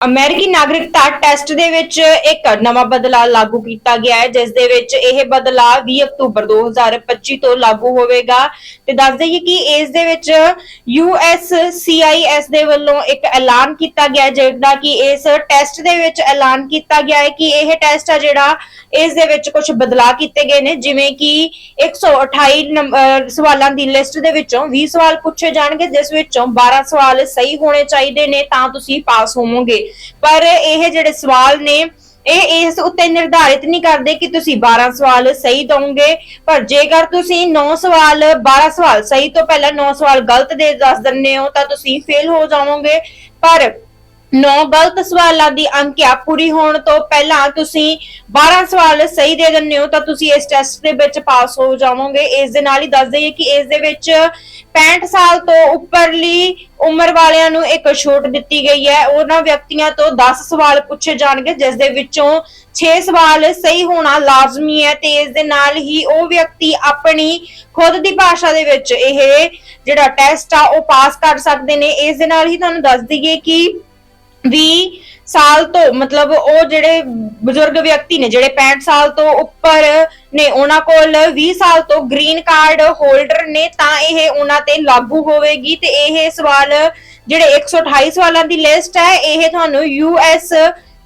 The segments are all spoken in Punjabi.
ਅਮਰੀਕੀ ਨਾਗਰਿਕਤਾ ਟੈਸਟ ਦੇ ਵਿੱਚ ਇੱਕ ਨਵਾਂ ਬਦਲਾਅ ਲਾਗੂ ਕੀਤਾ ਗਿਆ ਹੈ ਜਿਸ ਦੇ ਵਿੱਚ ਇਹ ਬਦਲਾਅ 20 ਅਕਤੂਬਰ 2025 ਤੋਂ ਲਾਗੂ ਹੋਵੇਗਾ। ਤੇ ਦੱਸ ਦਈਏ ਕਿ ਇਸ ਦੇ ਵਿੱਚ USCIS ਦੇ ਵੱਲੋਂ ਇੱਕ ਐਲਾਨ ਕੀਤਾ ਗਿਆ ਹੈ, ਜਿਹੜਾ ਕਿ ਇਸ ਟੈਸਟ ਦੇ ਵਿੱਚ ਐਲਾਨ ਕੀਤਾ ਗਿਆ ਹੈ ਕਿ ਇਹ ਟੈਸਟ ਆ ਜਿਹੜਾ ਇਸ ਦੇ ਵਿੱਚ ਕੁਝ ਬਦਲਾਅ ਕੀਤੇ ਗਏ ਨੇ ਜਿਵੇਂ ਕਿ 128 ਨੰਬ- ਅਹ ਸਵਾਲਾਂ ਦੀ ਲਿਸਟ ਦੇ ਵਿੱਚੋਂ 20 ਸਵਾਲ ਪੁੱਛੇ ਜਾਣਗੇ ਜਿਸ ਵਿੱਚੋਂ 12 ਸਵਾਲ ਸਹੀ ਹੋਣੇ ਚਾਹੀਦੇ ਨੇ ਤਾਂ ਤੁਸੀਂ ਪਾਸ ਹੋਵੋਗੇ। ਪਰ ਇਹ ਜਿਹੜੇ ਸਵਾਲ ਨੇ, ਇਹ ਇਸ ਉੱਤੇ ਨਿਰਧਾਰਿਤ ਨਹੀਂ ਕਰਦੇ ਕਿ ਤੁਸੀਂ 12 ਸਵਾਲ ਸਹੀ ਦੋਗੇ ਪਰ ਜੇਕਰ ਤੁਸੀਂ 9 ਸਵਾਲ 12 ਸਵਾਲ ਸਹੀ ਤੋਂ ਪਹਿਲਾਂ 9 ਸਵਾਲ ਗਲਤ ਦੇ ਦੱਸ ਦਿੰਦੇ ਹੋ, ਤਾਂ ਤੁਸੀਂ ਫੇਲ ਹੋ ਜਾਵੋਗੇ। ਪਰ 9 ਗਲਤ ਸਵਾਲਾਂ ਦੀ ਅੰਕਿਆ ਪੂਰੀ ਹੋਣ ਤੋਂ ਪਹਿਲਾਂ ਤੁਸੀਂ 12 ਸਵਾਲ ਸਹੀ ਦੇ ਦਿੰਦੇ ਹੋ, ਤਾਂ ਤੁਸੀਂ ਇਸ ਟੈਸਟ ਦੇ ਵਿੱਚ ਪਾਸ ਹੋ ਜਾਵੋਗੇ। ਇਸ ਦੇ ਨਾਲ ਹੀ ਦੱਸ ਦਈਏ ਕਿ ਇਸ ਦੇ ਵਿੱਚ 65 ਸਾਲ ਤੋਂ ਉੱਪਰਲੀ ਉਮਰ ਵਾਲਿਆਂ ਨੂੰ ਇੱਕ ਛੋਟ ਦਿੱਤੀ ਗਈ ਹੈ। ਉਹਨਾਂ ਵਿਅਕਤੀਆਂ ਤੋਂ 10 ਸਵਾਲ ਪੁੱਛੇ ਜਾਣਗੇ, ਜਿਸ ਦੇ ਵਿੱਚੋਂ 6 ਸਵਾਲ ਸਹੀ ਹੋਣਾ ਲਾਜ਼ਮੀ ਹੈ ਤੇ ਇਸ ਦੇ ਨਾਲ ਹੀ ਉਹ ਵਿਅਕਤੀ ਆਪਣੀ ਖੁਦ ਦੀ ਭਾਸ਼ਾ ਦੇ ਵਿੱਚ ਇਹ ਜਿਹੜਾ ਟੈਸਟ ਆ, ਉਹ ਪਾਸ ਕਰ ਸਕਦੇ ਨੇ। ਇਸ ਦੇ ਨਾਲ ਹੀ ਤੁਹਾਨੂੰ ਦੱਸ ਦਈਏ ਕਿ 20 ਸਾਲ ਤੋਂ, ਮਤਲਬ ਉਹ ਜਿਹੜੇ ਬਜ਼ੁਰਗ ਵਿਅਕਤੀ ਨੇ, ਜਿਹੜੇ 65 ਸਾਲ ਤੋਂ ਉੱਪਰ ਨੇ, ਉਹਨਾਂ ਕੋਲ 20 ਸਾਲ ਤੋਂ ਗ੍ਰੀਨ ਕਾਰਡ ਹੋਲਡਰ ਨੇ, ਤਾਂ ਇਹ ਉਹਨਾਂ ਤੇ ਲਾਗੂ ਹੋਵੇਗੀ ਤੇ ਇਹ ਸਵਾਲ ਜਿਹੜੇ 128 ਸਵਾਲਾਂ ਦੀ ਲਿਸਟ ਹੈ, ਇਹ ਤੁਹਾਨੂੰ ਯੂਐਸ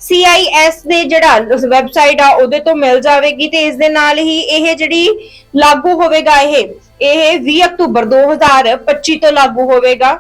CIS ਦੇ ਜਿਹੜਾ ਵੈਬਸਾਈਟ ਆ, ਉਹਦੇ ਤੋਂ ਮਿਲ ਜਾਵੇਗੀ ਤੇ ਇਸ ਦੇ ਨਾਲ ਹੀ ਇਹ ਜਿਹੜੀ ਲਾਗੂ ਹੋਵੇਗਾ, ਇਹ ਇਹ 20 ਅਕਤੂਬਰ 2025 ਤੋਂ ਲਾਗੂ ਹੋਵੇਗਾ।